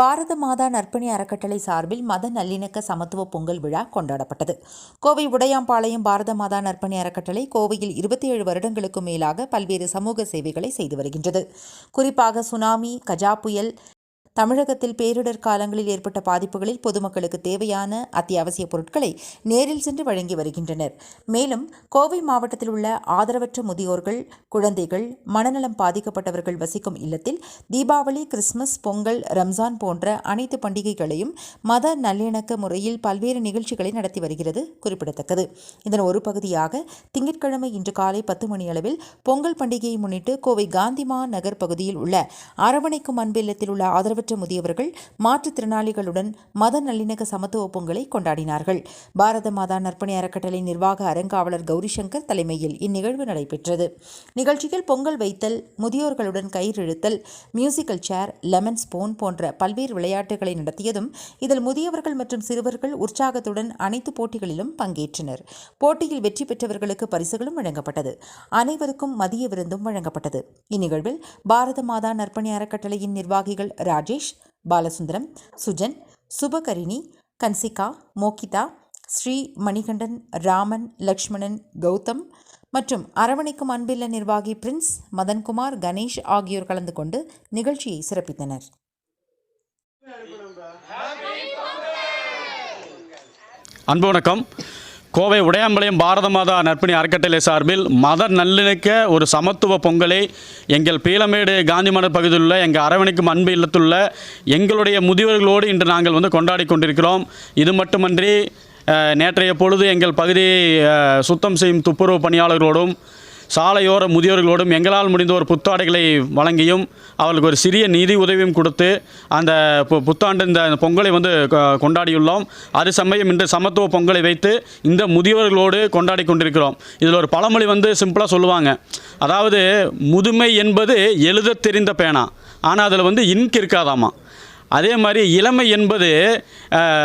பாரத மாதா நற்பணி அறக்கட்டளை சார்பில் மத நல்லிணக்க சமத்துவ பொங்கல் விழா கொண்டாடப்பட்டது. கோவை உடையாம்பாளையம் பாரத மாதா நற்பணி அறக்கட்டளை கோவையில் இருபத்தி ஏழு வருடங்களுக்கும் மேலாக பல்வேறு சமூக சேவைகளை செய்து வருகின்றது. குறிப்பாக சுனாமி கஜா புயல் தமிழகத்தில் பேரிடர் காலங்களில் ஏற்பட்ட பாதிப்புகளில் பொதுமக்களுக்கு தேவையான அத்தியாவசிய பொருட்களை நேரில் சென்று வழங்கி வருகின்றனர். மேலும் கோவை மாவட்டத்தில் உள்ள ஆதரவற்ற முதியோர்கள் குழந்தைகள் மனநலம் பாதிக்கப்பட்டவர்கள் வசிக்கும் இல்லத்தில் தீபாவளி கிறிஸ்துமஸ் பொங்கல் ரம்ஜான் போன்ற அனைத்து பண்டிகைகளையும் மத நல்லிணக்க முறையில் பல்வேறு நிகழ்ச்சிகளை நடத்தி வருகிறது குறிப்பிடத்தக்கது. இதன் ஒரு பகுதியாக திங்கட்கிழமை இன்று காலை பத்து மணியளவில் பொங்கல் பண்டிகையை முன்னிட்டு கோவை காந்திமா நகர் பகுதியில் உள்ள அரவணைக்கும் அன்பு இல்லத்தில் உள்ள ஆதரவற்ற முதியவர்கள் மாற்றுத்திறனாளிகளுடன் மத நல்லிணக்க சமத்துவ பொங்கலை கொண்டாடினார்கள். பாரத மாதா நற்பணி அறக்கட்டளை நிர்வாக அறங்காவலர் கௌரிசங்கர் தலைமையில் இந்நிகழ்வு நடைபெற்றது. நிகழ்ச்சியில் பொங்கல் வைத்தல் முதியோர்களுடன் கயிறிழுத்தல் மியூசிக்கல் சேர் லெமன் ஸ்பூன் போன்ற பல்வேறு விளையாட்டுகளை நடத்தியதும் இதில் முதியவர்கள் மற்றும் சிறுவர்கள் உற்சாகத்துடன் அனைத்து போட்டிகளிலும் பங்கேற்றனர். போட்டியில் வெற்றி பெற்றவர்களுக்கு பரிசுகளும் வழங்கப்பட்டது. அனைவருக்கும் மதிய விருந்தும் வழங்கப்பட்டது. இந்நிகழ்வில் பாரத மாதா நற்பணி அறக்கட்டளையின் நிர்வாகிகள் ராஜேஷ் பாலசுந்தரம் சுஜன் சுபகரிணி கன்சிகா மோகிதா ஸ்ரீ மணிகண்டன் ராமன் லக்ஷ்மணன் கௌதம் மற்றும் அரவணைக்கும் அன்பில்ல நிர்வாகி பிரின்ஸ் மதன்குமார் கணேஷ் ஆகியோர் கலந்து கொண்டு நிகழ்ச்சியை சிறப்பித்தனர். அன்பு வணக்கம். கோவை உடையாம்பாளையம் பாரத மாதா நற்பணி அறக்கட்டளை சார்பில் மத நல்லிணக்க ஒரு சமத்துவ பொங்கலை எங்கள் பீலமேடு காந்தி மண்டர் பகுதியில் உள்ள எங்கள் அரவணைக்கும் அன்பு இல்லத்துள்ள எங்களுடைய முதியவர்களோடு இன்று நாங்கள் வந்து கொண்டாடி கொண்டிருக்கிறோம். இது மட்டுமன்றி நேற்றைய பொழுது எங்கள் பகுதியை சுத்தம் செய்யும் துப்புரவு பணியாளர்களோடும் சாலையோர முதியோர்களோடும் எங்களால் முடிந்த ஒரு புத்தாடைகளை வழங்கியும் அவர்களுக்கு ஒரு சிறிய நிதி உதவியும் கொடுத்து அந்த பு- புத்தாண்டு இந்த பொங்கலை வந்து கொண்டாடியுள்ளோம். அது சமயம் இன்று சமத்துவ பொங்கலை வைத்து இந்த முதியோர்களோடு கொண்டாடி கொண்டிருக்கிறோம். இதில் ஒரு பழமொழி வந்து சிம்பிளாக சொல்லுவாங்க. அதாவது முதுமை என்பது எழுதத் தெரிந்த பேனா. ஆனால் அதில் வந்து இன்க் இருக்காதாமா. அதே மாதிரி இளமை என்பது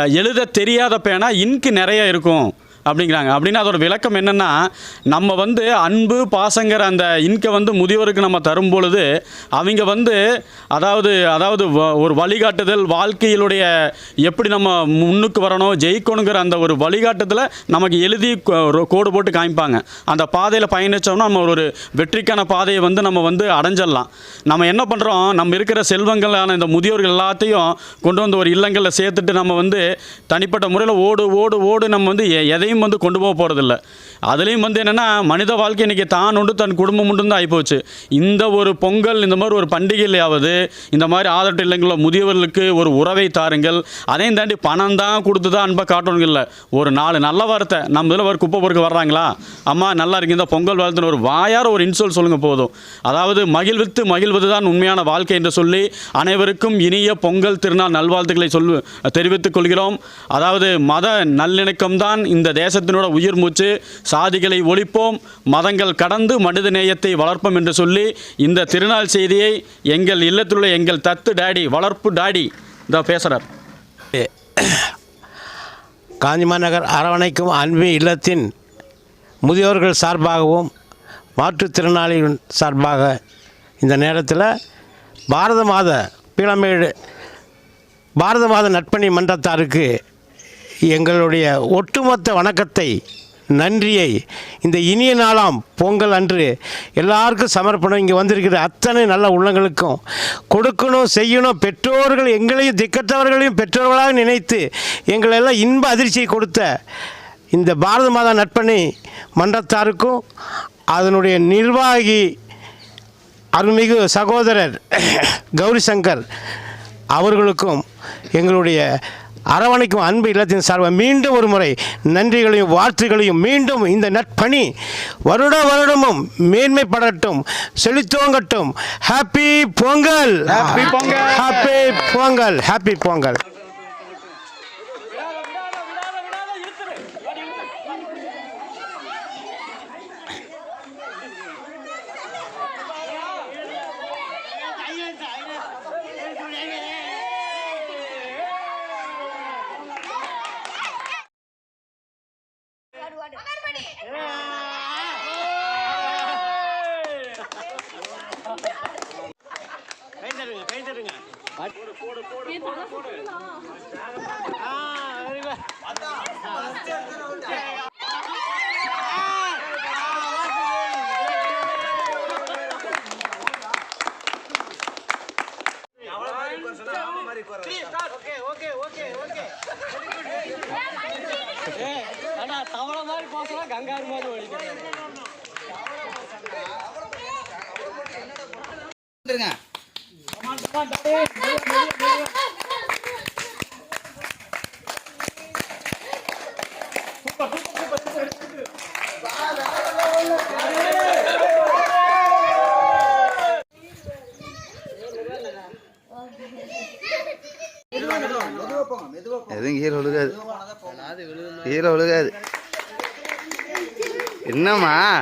எழுத தெரியாத பேனா இன்க்கு நிறைய இருக்கும். அப்படிங்கிறாங்க. அப்படின்னா அதோட விளக்கம் என்னென்னா நம்ம வந்து அன்பு பாசங்கிற அந்த இன்கை வந்து முதியோருக்கு நம்ம தரும் பொழுது அவங்க வந்து அதாவது அதாவது வ- ஒரு வழிகாட்டுதல் வாழ்க்கையிலுடைய எப்படி நம்ம முன்னுக்கு வரணும் ஜெயிக்கணுங்கிற அந்த ஒரு வழிகாட்டுதலை நமக்கு எழுதி கோ- கோடு போட்டு காமிப்பாங்க. அந்த பாதையில் பயணித்தோம்னா நம்ம ஒரு வெற்றிக்கான பாதையை வந்து நம்ம வந்து அடைஞ்சிடலாம். நம்ம என்ன பண்ணுறோம் நம்ம இருக்கிற செல்வங்களான இந்த முதியோர்கள் எல்லாத்தையும் கொண்டு வந்து ஒரு இல்லங்களில் சேர்த்துட்டு நம்ம வந்து தனிப்பட்ட முறையில் ஓடு ஓடு ஓடு நம்ம வந்து எ- எதையும் வந்து கொண்டு போக போகிறதில்ல அதுலேயும் வந்து என்னென்னா மனித வாழ்க்கை இன்றைக்கி தான் உண்டு தன் குடும்பம் உண்டு தான் ஆகிப்போச்சு இந்த ஒரு பொங்கல் இந்த மாதிரி ஒரு பண்டிகையிலையாவது இந்த மாதிரி ஆதரவு இல்லைங்களோ முதியவர்களுக்கு ஒரு உறவை தாருங்கள். அதையும் தாண்டி பணம் தான் கொடுத்து தான் அன்பை காட்டணும் இல்லை. ஒரு நாலு நல்ல வார்த்தை. நம்ம இதில் ஒரு குப்பை பொறுக்க வர்றாங்களா? அம்மா நல்லா இருக்கு இந்த பொங்கல் வாழ்த்துன்னு ஒரு வாயார ஒரு இன்சொல் சொல்லுங்கள் போதும். அதாவது மகிழ்வித்து மகிழ்வது தான் உண்மையான வாழ்க்கை என்று சொல்லி அனைவருக்கும் இனிய பொங்கல் திருநாள் நல்வாழ்த்துக்களை சொல் தெரிவித்துக் கொள்கிறோம். அதாவது மத நல்லிணக்கம் தான் இந்த தேசத்தினோட உயிர் மூச்சு சாதிகளை ஒழிப்போம் மதங்கள் கடந்து மனித நேயத்தை வளர்ப்போம் என்று சொல்லி இந்த திருநாள் செய்தியை எங்கள் இல்லத்தில் உள்ள எங்கள் தத்து டாடி வளர்ப்பு டாடி இந்த பேசுகிறார் காஞ்சிமாநகர் அரவணைக்கும் அன்பு இல்லத்தின் முதியோர்கள் சார்பாகவும் மாற்றுத்திறனாளிகள் சார்பாக இந்த நேரத்தில் பாரத மாத பீளமேடு பாரத மாத நட்பணி மன்றத்தாருக்கு எங்களுடைய ஒட்டுமொத்த வணக்கத்தை நன்றியை இந்த இனிய நாளாம் பொங்கல் அன்று எல்லாருக்கும் சமர்ப்பணம். இங்கே வந்திருக்கிற அத்தனை நல்ல உள்ளங்களுக்கும் கொடுக்கணும் செய்யணும் பெற்றோர்கள் எங்களையும் திக்கற்றவர்களையும் பெற்றோர்களாக நினைத்து எங்களெல்லாம் இன்ப அதிர்ச்சியை கொடுத்த இந்த பாரத மாதா நட்பணி மன்றத்தாருக்கும் அதனுடைய நிர்வாகி அருள்மிகு சகோதரர் கௌரி சங்கர் அவர்களுக்கும் எங்களுடைய அரவணைக்கும் அன்பு இல்லத்தின் சார்பாக மீண்டும் ஒரு முறை நன்றிகளையும் வாழ்த்துகளையும் மீண்டும் இந்த நட்பணி வருட வருடமும் மேன்மைப்படட்டும் செழித்தோங்கட்டும். Happy Pongal Happy Pongal. Happy Pongal happy Pongal பெயிண்டருங்க பெயிண்டருங்க போடு தவளை மாதிரி போசலாம் கங்காரு மாதிரி ஒழிக்கிறேன் எதுவும் கீழே விழுகாது கீழே விழுகாது. என்னம்மா?